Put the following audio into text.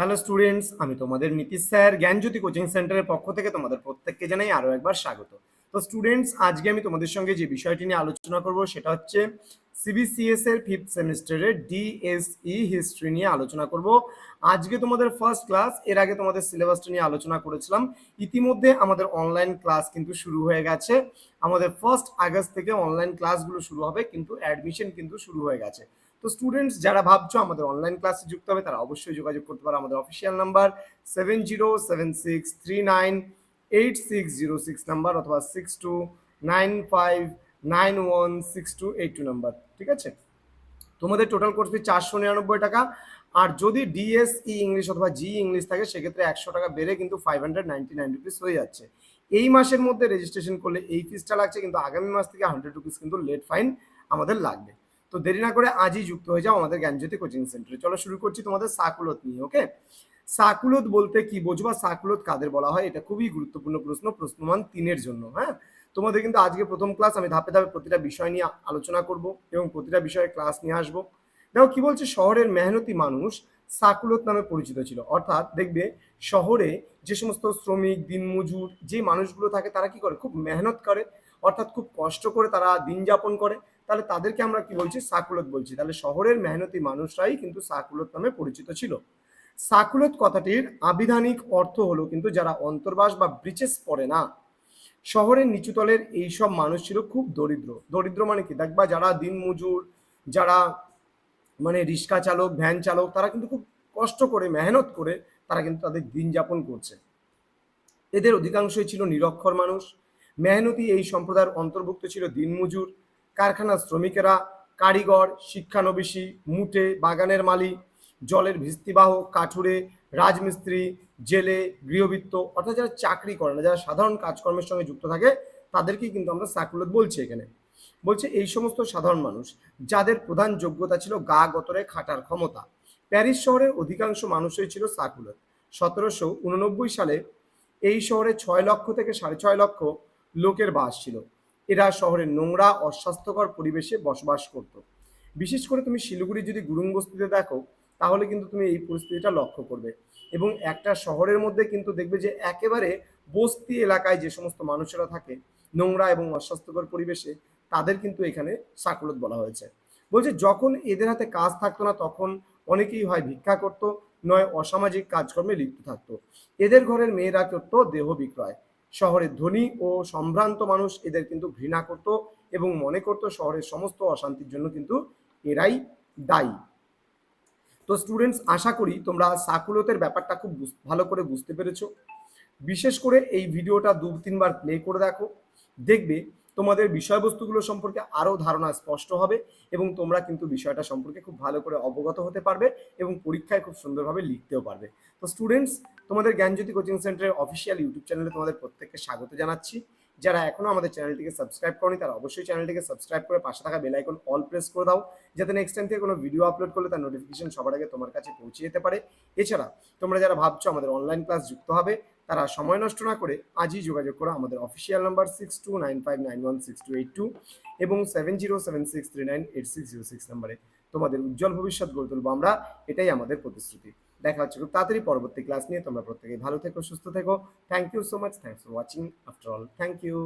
Hello students আমি তোমাদের Nitish sir, জ্ঞানজ্যোতি coaching সেন্টারের পক্ষ থেকে তোমাদের প্রত্যেককে জানাই আরও একবার স্বাগত। তো স্টুডেন্টস আজকে আমি তোমাদের সঙ্গে যে বিষয়টি নিয়ে আলোচনা করব সেটা হচ্ছে সিবিসিএস এর ফিফথ সেমিস্টারের ডিএসই হিস্ট্রি নিয়ে আলোচনা করব। আজকে তোমাদের ফার্স্ট ক্লাস এর আগে তোমাদের সিলেবাসটা নিয়ে আলোচনা করেছিলাম। ইতিমধ্যে আমাদের অনলাইন ক্লাস কিন্তু শুরু হয়ে গেছে। আমাদের ফার্স্ট আগস্ট থেকে অনলাইন ক্লাসগুলো শুরু হবে, কিন্তু অ্যাডমিশন কিন্তু শুরু হয়ে গেছে। তো স্টুডেন্টস যারা ভাবছ আমাদের অনলাইন ক্লাসে যুক্ত হবে, তারা অবশ্যই যোগাযোগ করতে পারো আমাদের official number seven zero seven six three nine eight six zero six number অথবা six two nine five nine one six two eight two number ঠিক আছে? তোমাদের টোটাল কোর্স ফি চারশো নিরানব্বই টাকা, আর যদি ডিএসই ইংলিশ অথবা জি ইংলিশ থাকে, সেক্ষেত্রে একশো টাকা বেড়ে কিন্তু five hundred ninety nine rupees হয়ে যাচ্ছে। এই মাসের মধ্যে রেজিস্ট্রেশন করলে এই ফিসটা লাগছে, কিন্তু আগামী মাস থেকে হান্ড্রেড রুপিস কিন্তু লেট ফাইন আমাদের লাগবে। তো দেরি না করে আজই যুক্ত হয়ে যাও আমাদের জ্ঞানজ্যোতি কোচিং সেন্টারে চলো শুরু করছি তোমাদের সাকুলত নিয়ে ওকে সাকুলত বলতে কি বোঝবা সাকুলত কাদের বলা হয়? এটা খুবই গুরুত্বপূর্ণ প্রশ্ন, প্রশ্নমান তিনের জন্য হ্যাঁ? তোমাদের কিন্তু আজকে প্রথম ক্লাস আমি ধাপে ধাপে প্রতিটা বিষয় নিয়ে আলোচনা করব এবং প্রতিটা বিষয়ে ক্লাস নিয়ে আসব। দেখো কি বলছে? শহরের মেহনতি মানুষ সাকুলত নামে পরিচিত ছিল। অর্থাৎ দেখবে, শহরে যে সমস্ত শ্রমিক, দিনমজুর যে মানুষগুলো থাকে, তারা কি করে? খুব মেহনত করে। অর্থাৎ খুব কষ্ট করে তারা দিন যাপন করে। তাহলে তাদেরকে আমরা কি বলছি? সাকুলত বলছি। তাহলে শহরের মেহনতি মানুষরাই কিন্তু সাকুলত নামে পরিচিত ছিল। সাকুলত কথাটির আবিধানিক অর্থ হলো কিন্তু যারা অন্তর্বাস বা ব্রিচেস পড়ে না, শহরের নিচুতলের এইসব মানুষ ছিল খুব দরিদ্র। দরিদ্র মানে কি? দেখবা যারা দিনমজুর যারা মানে রিক্সা চালক, ভ্যান চালক, তারা কিন্তু খুব কষ্ট করে, মেহনত করে তারা কিন্তু তাদের দিন যাপন করছে। এদের অধিকাংশই ছিল নিরক্ষর মানুষ। মেহনতি এই সম্প্রদায়ের অন্তর্ভুক্ত ছিল দিনমজুর কারখানার শ্রমিকেরা, কারিগর, শিক্ষানবিশী মুটে বাগানের মালিক, জলের ভিস্তিবাহ কাঠুরে, রাজমিস্ত্রি, জেলে, গৃহবৃত্ত, অর্থাৎ যারা চাকরি করে না, যারা সাধারণ কাজকর্মের সঙ্গে যুক্ত থাকে, তাদেরকেই কিন্তু আমরা সাকুলত বলছি এখানে। বলছে এই সমস্ত সাধারণ মানুষ, যাদের প্রধান যোগ্যতা ছিল গা গতরে খাটার ক্ষমতা, প্যারিস শহরের অধিকাংশ মানুষই ছিল সাকুলত। সতেরোশো উননব্বই সালে এই শহরে ছয় লক্ষ থেকে সাড়ে ছয় লক্ষ লোকের বাস ছিল। এরা শহরের নোংরা, অস্বাস্থ্যকর পরিবেশে বসবাস করত। বিশেষ করে তুমি শিলিগুড়ি যদি গুরুং বস্তিতে দেখো, তাহলে কিন্তু তুমি এই পরিস্থিতিটা লক্ষ্য করবে। এবং একটা শহরের মধ্যে কিন্তু দেখবে যে একেবারে বস্তি এলাকায় যে সমস্ত মানুষেরা থাকে, নোংরা এবং অস্বাস্থ্যকর পরিবেশে, তাদের কিন্তু এখানে সাকুলত বলা হয়েছে। বলছে, যখন এদের হাতে কাজ থাকতো না, তখন অনেকেই হয় ভিক্ষা করতো, নয় অসামাজিক কাজকর্মে লিপ্ত থাকতো। এদের ঘরের মেয়েরা করতো দেহ বিক্রয়। শহরের ধনী ও সম্ভ্রান্ত মানুষ এদের কিন্তু ঘৃণা করত এবং মনে করত শহরের সমস্ত অশান্তির জন্য কিন্তু এরাই দায়ী। তো স্টুডেন্টস আশা করি তোমরা সাকুলতের ব্যাপারটা খুব ভালো করে বুঝতে পেরেছ। বিশেষ করে এই ভিডিওটা দু তিনবার প্লে করে দেখো। দেখবে তোমাদের বিষয়বস্তুগুলো সম্পর্কে আরও ধারণা স্পষ্ট হবে এবং তোমরা কিন্তু বিষয়টা সম্পর্কে খুব ভালো করে অবগত হতে পারবে এবং পরীক্ষায় খুব সুন্দরভাবে লিখতেও পারবে। তো স্টুডেন্টস তোমাদের Gyanjyoti coaching centre official YouTube চ্যানেলে তোমাদের প্রত্যেককে স্বাগত জানাচ্ছি। যারা এখনও আমাদের চ্যানেলটিকে সাবস্ক্রাইব করনি, তারা অবশ্যই চ্যানেলটিকে সাবস্ক্রাইব করে পাশে থাকা বেল আইকন অল প্রেস করে দাও, যাতে নেক্সট টাইম থেকে কোনো ভিডিও আপলোড করলে তার নোটিফিকেশন সবার আগে তোমার কাছে পৌঁছে যেতে পারে। এছাড়া তোমরা যারা ভাবছ আমাদের অনলাইন ক্লাস যুক্ত হবে তারা সময় নষ্ট না করে আজই যোগাযোগ করো আমাদের official number six two nine five nine one six two eight two এবং seven zero seven six three nine eight six zero six নাম্বারে তোমাদের উজ্জ্বল ভবিষ্যৎ গড়ে তুলবো আমরা, এটাই আমাদের প্রতিশ্রুতি। দেখা হচ্ছে খুব তাড়াতাড়ি পরবর্তী ক্লাস নিয়ে, তোমরা প্রত্যেকেই ভালো থেকো, সুস্থ থেকো। Thank you so much thanks for watching after all thank you